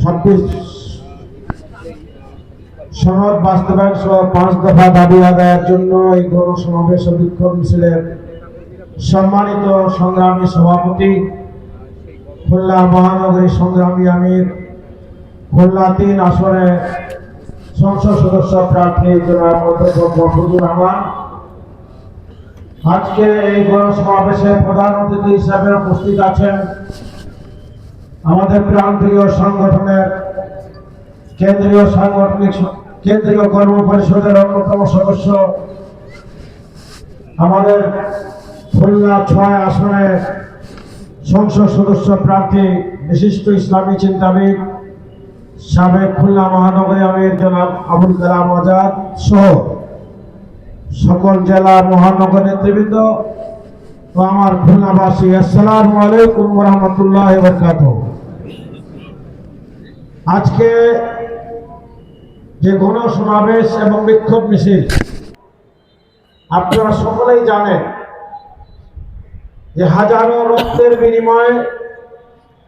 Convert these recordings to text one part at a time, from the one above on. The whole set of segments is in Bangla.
ছাব্বিশ সনদ বাস্তবায়ন সহ পাঁচ দফা দাবি আদায়ের জন্য এই গণ সমাবেশ ও মিছিলের সম্মানিত সংগ্রামী সভাপতি, খুলনা মহানগরী সংগ্রামী আমির, খুলনা তিন আসনে সংসদ সদস্য প্রার্থী জনাব মফুজুর রহমান। আজকে এই গণসমাবেশে প্রধান অতিথি হিসাবে উপস্থিত আছেন আমাদের প্রান্তীয় সংগঠনের কেন্দ্রীয় সাংগঠনিক কেন্দ্রীয় কর্ম পরিষদের অন্যতম সদস্য আমাদের খুলনা ছয় আসনের সংসদ সদস্য প্রার্থী বিশিষ্ট ইসলামী চিন্তাবিদ সাবেক খুলনা মহানগরী আমির জনাব আবুল কালাম আজাদ সহ সকল জেলা মহানগর নেতৃবৃন্দ আমার খুলনাবাসী, আসসালামু আলাইকুম রহমতুল্লাহ বরকাত আজকে যে গণ সমাবেশ এবং বিক্ষোভ মিছিল, আপনারা সকলেই জানেন যে হাজারো রক্তের বিনিময়ে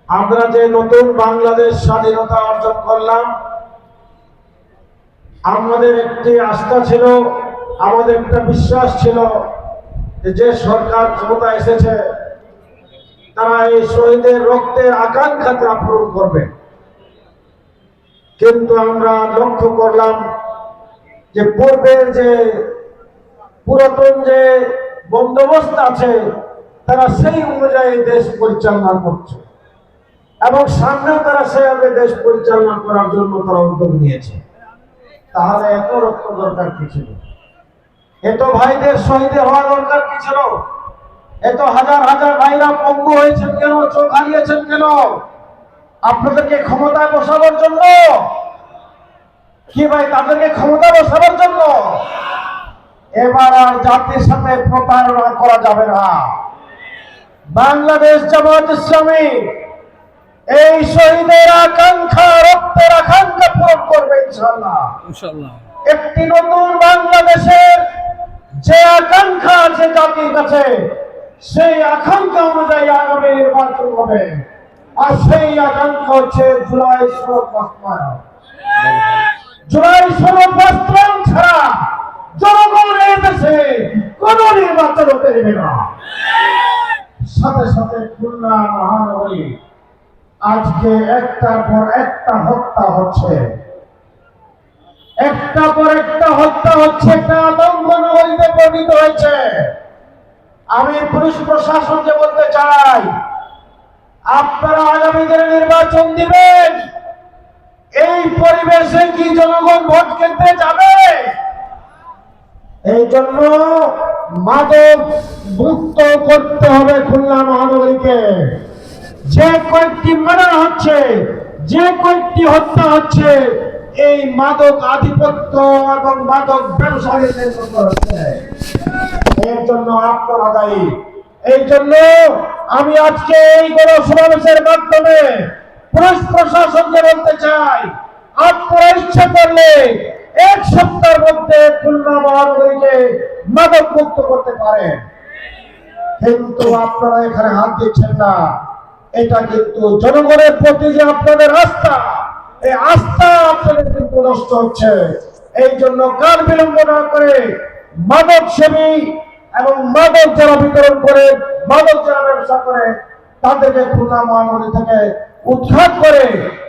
আমরা যে নতুন বাংলাদেশ স্বাধীনতা অর্জন করলাম, আমাদের একটি আস্থা ছিল, আমাদের একটা বিশ্বাস ছিল যে যে সরকার ক্ষমতা এসেছে, তারা এই শহীদের রক্তের আকাঙ্ক্ষা তারা পূরণ করবে। কিন্তু আমরা লক্ষ্য করলাম যে পূর্বের যে পুরাতন যে বন্দোবস্ত আছে, তারা সেই অনুযায়ী দেশ পরিচালনা করছে। এবং সামনেও তারা সেভাবে দেশ পরিচালনা করার জন্য তারা উদ্যোগ নিয়েছে। তাহলে এত রক্ত দরকার কি ছিল? এত ভাইদের শহীদ হওয়া দরকার কি ছিল? এত হাজার হাজার ভাইরা পঙ্গু হয়েছেন কেন? চোখ হারিয়েছেন কেন? আপনাদেরকে ক্ষমতায় বসাবার জন্য? কি ভাই তাদেরকে ক্ষমতা বসাবার জন্য? এবার আর জাতির সাথে প্রতারণা করা যাবে না। বাংলাদেশ জামাত ইসলামী এই শহীদের আকাঙ্ক্ষা রক্তের আকাঙ্ক্ষা পূরণ করবে ইনশাল্লাহ একটি নতুন বাংলাদেশের যে আকাঙ্ক্ষা আছে জাতির কাছে সেই আকাঙ্ক্ষা অনুযায়ী আগামী নির্বাচন হবে। আর সেই আকাঙ্ক্ষা হচ্ছে জুলাই সড়ক জুলাই সড়ক বাস্তবায়ন ছাড়া জনগণ দেশে কোন নির্বাচন হতে দেবে না। সাথে সাথে খুলনা মহানগরী আজকে একটার পর একটা হত্যা হচ্ছে। একটা পর একটা হত্যা হচ্ছে, একটা আতঙ্ক নগরীতে পরিণত হয়েছে। আমি পুলিশ প্রশাসনকে বলতে চাই আপনারা আগামী দিনে নির্বাচন দিবেন। এই পরিবেশে কি জনগণ ভোট কেন্দ্রে যাবে? এই জন্য মাদক মুক্ত করতে হবে খুলনা মহানগরীকে। যে কয়েকটি মার্ডার হচ্ছে, যে কয়েকটি হত্যা হচ্ছে, এই মাদক আধিপত্য এবং মাদক ব্যবসায়ীদের জন্য আপনারা দায়ী। এই জন্য আমি আজকে এই গণ সমাবেশের মাধ্যমে পুলিশ প্রশাসনকে বলতে চাই, আপনারা ইচ্ছে করলে এক সপ্তাহের মধ্যে খুলনা মহানগরীকে মাদক মুক্ত করতে পারেন। কিন্তু আপনারা এখানে হাত দিচ্ছেন না। এটা কিন্তু জনগণের প্রতি যে আপনাদের আস্থা, এই আস্থা আপনাদের কিন্তু নষ্ট হচ্ছে। এই জন্য কার বিলম্ব না করে মাদক সেবী এবং মাদক যারা বিতরণ করে মাদক যারা ব্যবসা করে তাদেরকে খুলনা মহানগরী থেকে উৎখাত করে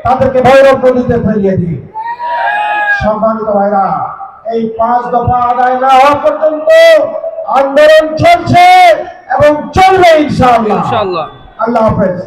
তাদেরকে ভৈরব নদীতে ফেলিয়ে দিই সম্মানিত ভাইরা এই পাঁচ দফা আদায় না হওয়া পর্যন্ত আন্দোলন চলছে এবং চলবে ইনশাআল্লাহ। ইনশাআল্লাহ। আল্লাহ হাফেজ।